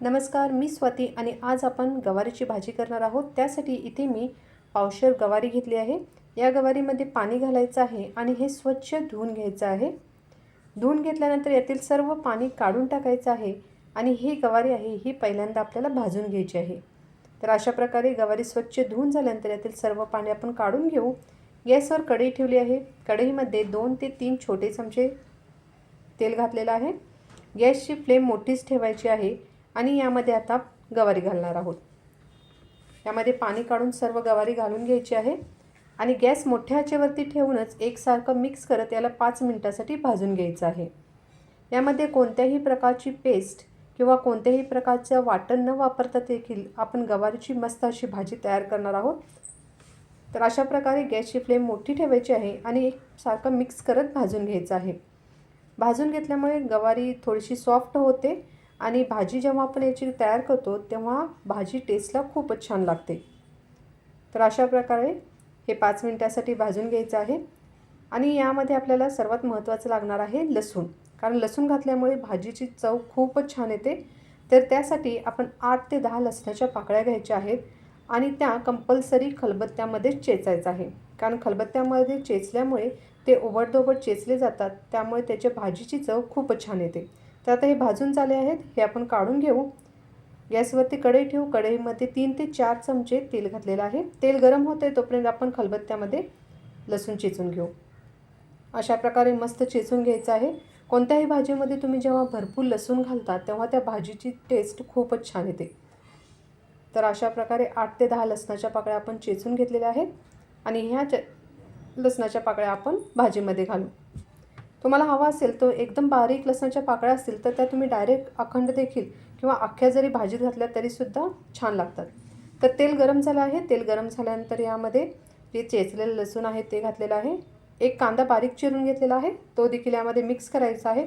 नमस्कार मी स्वाती आणि आज आपण गवारीची भाजी करणार आहोत. त्यासाठी इथे मी पावशर गवारी घेतली आहे. या गवारीमध्ये पाणी घालायचं आहे आणि हे स्वच्छ धुवून घ्यायचं आहे. धुवून घेतल्यानंतर यातील सर्व पाणी काढून टाकायचं आहे आणि ही गवारी आहे ही पहिल्यांदा आपल्याला भाजून घ्यायची आहे. तर अशा प्रकारे गवारी स्वच्छ धुवून झाल्यानंतर यातील सर्व पाणी आपण काढून घेऊ. गॅसवर कढई ठेवली आहे. कढईमध्ये दोन ते तीन छोटे चमचे तेल घातलेलं आहे. गॅसची फ्लेम मोठीच ठेवायची आहे. आणि यामध्ये आता गवारी घालणार आहोत. यामध्ये पाणी काढून सर्व गवारी घालून घ्यायची आहे आणि गॅस मोठ्या आचेवरती ठेवूनच एकसारखं मिक्स करत याला पाच मिनटासाठी भाजून घ्यायचं आहे. यामध्ये कोणत्याही प्रकारची पेस्ट किंवा कोणत्याही प्रकारचं वाटण न वापरता देखील आपण गवारीची मस्त अशी भाजी तयार करणार आहोत. तर अशा प्रकारे गॅसची फ्लेम मोठी ठेवायची आहे आणि एक सारखं मिक्स करत भाजून घ्यायचं आहे. भाजून घेतल्यामुळे गवारी थोडीशी सॉफ्ट होते आणि भाजी जेव्हा आपण याची तयार करतो तेव्हा भाजी टेस्टला खूपच छान लागते. तर अशा प्रकारे हे पाच मिनटासाठी भाजून घ्यायचं आहे. आणि यामध्ये आपल्याला सर्वात महत्त्वाचं लागणार आहे लसूण. कारण लसूण घातल्यामुळे भाजीची चव खूपच छान येते. तर त्यासाठी आपण आठ ते दहा लसणाच्या पाकळ्या घ्यायच्या आहेत. आणि त्या कंपल्सरी खलबत्त्यामध्ये चेचायचं आहे. कारण खलबत्त्यामध्ये चेचल्यामुळे ते ओबडधोबड चेचले जातात. त्यामुळे त्याच्या भाजीची चव खूपच छान येते. तर आता हे भाजून झाले आहेत. हे आपण काढून घेऊ. गॅसवरती कढई ठेवू. कढईमध्ये तीन ते चार चमचे तेल घातलेलं आहे. तेल गरम होते तोपर्यंत आपण खलबत्त्यामध्ये लसूण चेचून घेऊ. अशा प्रकारे मस्त चेचून घ्यायचं आहे. कोणत्याही भाजीमध्ये तुम्ही जेव्हा भरपूर लसूण घालता तेव्हा त्या भाजीची टेस्ट खूपच छान येते. तर अशा प्रकारे आठ ते दहा लसणाच्या पाकळ्या आपण चेचून घेतलेल्या आहेत. आणि ह्या च लसणाच्या पाकळ्या आपण भाजीमध्ये घालू. तुम्हाला हवा असेल तो एकदम बारीक लसणाच्या पाकळ्या असतील तर त्या तुम्ही डायरेक्ट अखंड देखील किंवा अख्ख्या जरी भाजीत घातल्या तरीसुद्धा छान लागतात. तर तेल गरम झालं आहे. तेल गरम झाल्यानंतर यामध्ये जे चेचलेलं लसूण आहे ते घातलेलं आहे. एक कांदा बारीक चिरून घेतलेला आहे. तो देखील यामध्ये मिक्स करायचा आहे.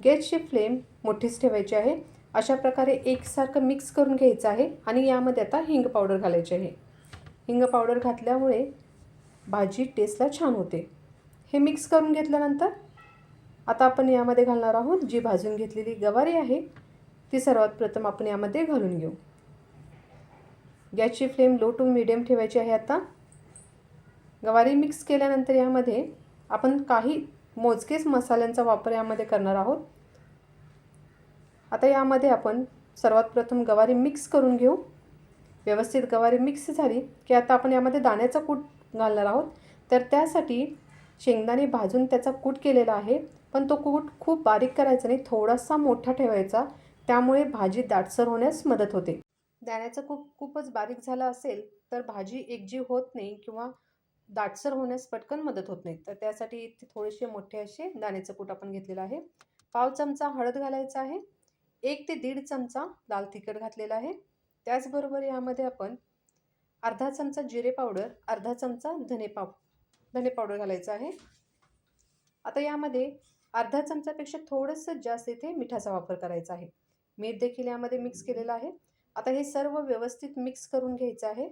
गॅसची फ्लेम मोठीच ठेवायची आहे. अशा प्रकारे एकसारखं मिक्स करून घ्यायचं आहे आणि यामध्ये आता हिंग पावडर घालायची आहे. हिंग पावडर घातल्यामुळे भाजी टेस्टला छान होते. हे मिक्स करून घेतल्यानंतर आता आपण यामध्ये घालणार आहोत जी भाजून घेतलेली गवारी आहे ती सर्वात प्रथम आपण यामध्ये घालून घेऊ. गॅसची फ्लेम लो टू मिडियम ठेवायची आहे आता. गवारी मिक्स केल्यानंतर यामध्ये आपण काही मोजकेच मसाल्यांचा वापर यामध्ये करणार आहोत. आता यामध्ये आपण सर्वात प्रथम गवारी मिक्स करून घेऊ. व्यवस्थित गवारी मिक्स झाली की आता आपण यामध्ये दाण्याचा कूट घालणार आहोत. तर त्यासाठी शेंगदाणे भाजून त्याचा कूट केलेला आहे. पण तो कूट खूप बारीक करायचा नाही थोडासा मोठा ठेवायचा. त्यामुळे भाजी दाटसर होण्यास मदत होते. दाण्याचा कूट खूपच बारीक झाला असेल तर भाजी एकजीव होत नाही किंवा दाटसर होण्यास पटकन मदत होत नाही. तर त्यासाठी इथे थोडेसे मोठे असे दाण्याचं कूट आपण घेतलेलं आहे. पाव चमचा हळद घालायचा आहे. एक ते दीड चमचा लाल तिखट घातलेला आहे. त्याचबरोबर यामध्ये आपण अर्धा चमचा जिरे पावडर अर्धा चमचा धने पाव धने पावडर घालायचा आहे. आता यामध्ये अर्धा चमचापेक्षा थोडंसं जास्त इथे मिठाचा वापर करायचा आहे. मीठ देखील यामध्ये मिक्स केलेलं आहे. आता हे सर्व व्यवस्थित मिक्स करून घ्यायचं आहे.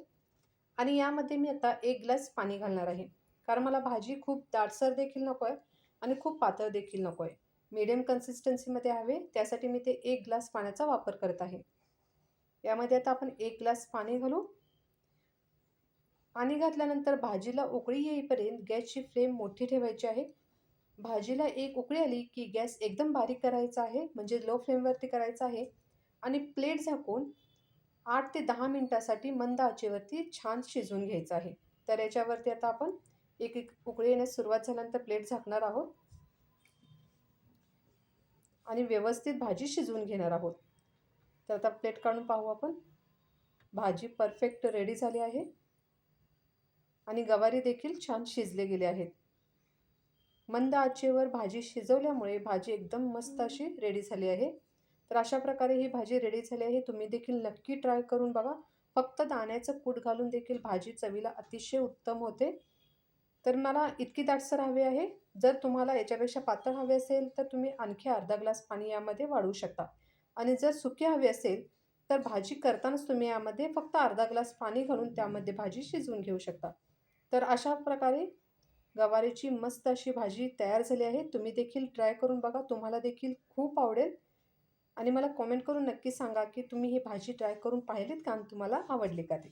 आणि यामध्ये मी आता एक ग्लास पाणी घालणार आहे. कारण मला भाजी खूप दाटसर देखील नको आहे आणि खूप पातळ देखील नको आहे. मीडियम कन्सिस्टन्सीमध्ये हवे त्यासाठी मी ते एक ग्लास पाण्याचा वापर करत आहे. यामध्ये आता आपण एक ग्लास पाणी घालू. पाणी घातल्यानंतर भाजीला उकळी येईपर्यंत गॅसची फ्लेम मोठी ठेवायची आहे. भाजीला एक उकळी आली की गॅस एकदम बारीक करायचा आहे म्हणजे लो फ्लेमवरती करायचा आहे. आणि प्लेट झाकून आठ ते दहा मिनटासाठी मंद आचेवरती छान शिजवून घ्यायचं आहे. तर याच्यावरती आता आपण एक एक उकळी येण्यास सुरुवात झाल्यानंतर प्लेट झाकणार आहोत. आणि व्यवस्थित भाजी शिजवून घेणार आहोत. तर आता प्लेट काढून पाहू आपण. भाजी परफेक्ट रेडी झाली आहे. आणि गवारी देखील छान शिजले गेले आहेत. मंद आचेवर भाजी शिजवल्यामुळे भाजी एकदम मस्त अशी रेडी झाली आहे. तर अशा प्रकारे ही भाजी रेडी झाली आहे. तुम्ही देखील नक्की ट्राय करून बघा. फक्त दाण्याचं कूट घालून देखील भाजी चवीला अतिशय उत्तम होते. तर मला इतकी दाटसर हवी आहे. जर तुम्हाला याच्यापेक्षा पातळ हवे असेल तर तुम्ही आणखी अर्धा ग्लास पाणी यामध्ये वाढवू शकता. आणि जर सुकी हवी असेल तर भाजी करतानाच तुम्ही यामध्ये फक्त अर्धा ग्लास पाणी घालून त्यामध्ये भाजी शिजवून घेऊ शकता. तर अशा प्रकारे गवारीची मस्त अशी भाजी तयार झाली आहे. तुम्ही देखील ट्राय करून बघा. तुम्हाला देखील खूप आवडेल. आणि मला कॉमेंट करून नक्की सांगा की तुम्ही ही भाजी ट्राय करून पाहिलीत का? आणि तुम्हाला आवडली का ती?